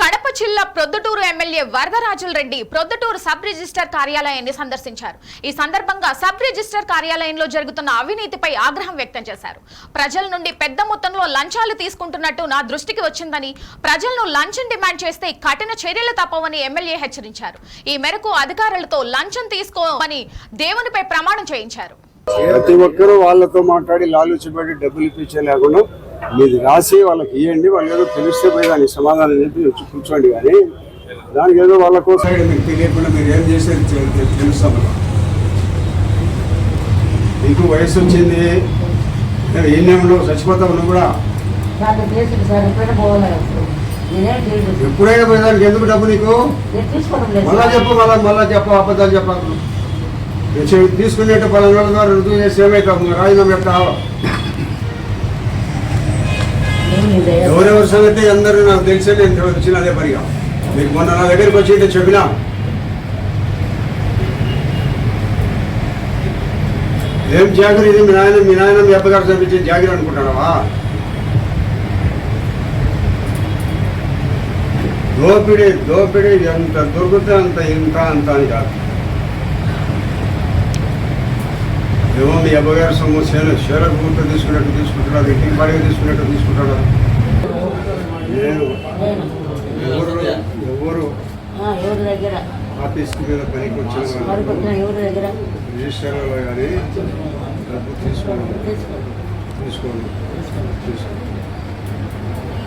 కడప జిల్లా Proddatur MLA Varadarajula Reddy Proddatur sub register కార్యాలయాన్ని సందర్శించారు. ఈ సందర్భంగా సబ్ రిజిస్టర్ కార్యాలయంలో జరుగుతున్న అవినీతిపై ఆగ్రహం వ్యక్తం చేశారు. ప్రజల నుండి పెద్ద మొత్తంలో లంచాలు తీసుకుంటున్నట్టు నా దృష్టికి వచ్చిందని ప్రజలను లంచం డిమాండ్ చేస్తే కఠిన చర్యలు తప్పవని ఎమ్మెల్యే హెచ్చరించారు. ఈ మేరకు అధికారులతో లంచం తీసుకోమని దేవునిపై ప్రమాణం చేయించారు. ప్రతి ఒక్కరూ వాళ్ళతో మాట్లాడి లాలుచిపడి డబ్బులు ఇప్పించే లేకుండా మీది రాసి వాళ్ళకి ఇవ్వండి వాళ్ళు ఏదో తెలిస్తే పోయి దానికి సమాధానం చెప్పి వచ్చి కూర్చోండి కానీ దానికి ఏదో వాళ్ళ కోసం మీకు తెలియకుండా మీరు ఏం చేసేది తెలుస్తాం మనం. మీకు వయసు వచ్చింది ఉండవు చచ్చిపోతావు నువ్వు కూడా నాకు ఎప్పుడైనా పోయేదానికి ఎందుకు డబ్బు నీకు మళ్ళా. చెప్పు మళ్ళా మళ్ళా చెప్పు అబద్ధాలు చెప్పకు నేను చె- తీసుకునేట్టు పలానా రుజువు చేసి ఏమైతావు రాజీనామా అయ్యా. ఎవరెవరి సంగతి అందరూ నాకు తెలిసే నేను వచ్చిన అదే పనిగా మీకు మొన్న నా దగ్గరికి వచ్చి చెప్పినా? ఏం జాగిరి ఇది? మీ నాయన మీ నాయన మీ అబ్బగారు చంపించే జాగిరి అనుకుంటున్నావా? దోపిడి దోపిడి ఎంత దొరికితే అంత ఇంత అంత అని కాదు. ఏమో మీ అబ్బగారు సొమ్ము చేను షేర గుర్తు తీసుకున్నట్టు తీసుకుంటున్నారు ఇంటికి బాడిగా తీసుకున్నట్టు తీసుకుంటున్నారు నేను నేను ఎవరు? ఎవరు? ఆ, ఎవరి దగ్గర? ఆఫీస్ మీద పనికి వచ్చిన ఎవరి దగ్గర? రిజిస్టర్లో కానీ డబ్బు తీసుకోండి. తీసుకో తీసుకోండి. తీసుకో. తీసుకోండి.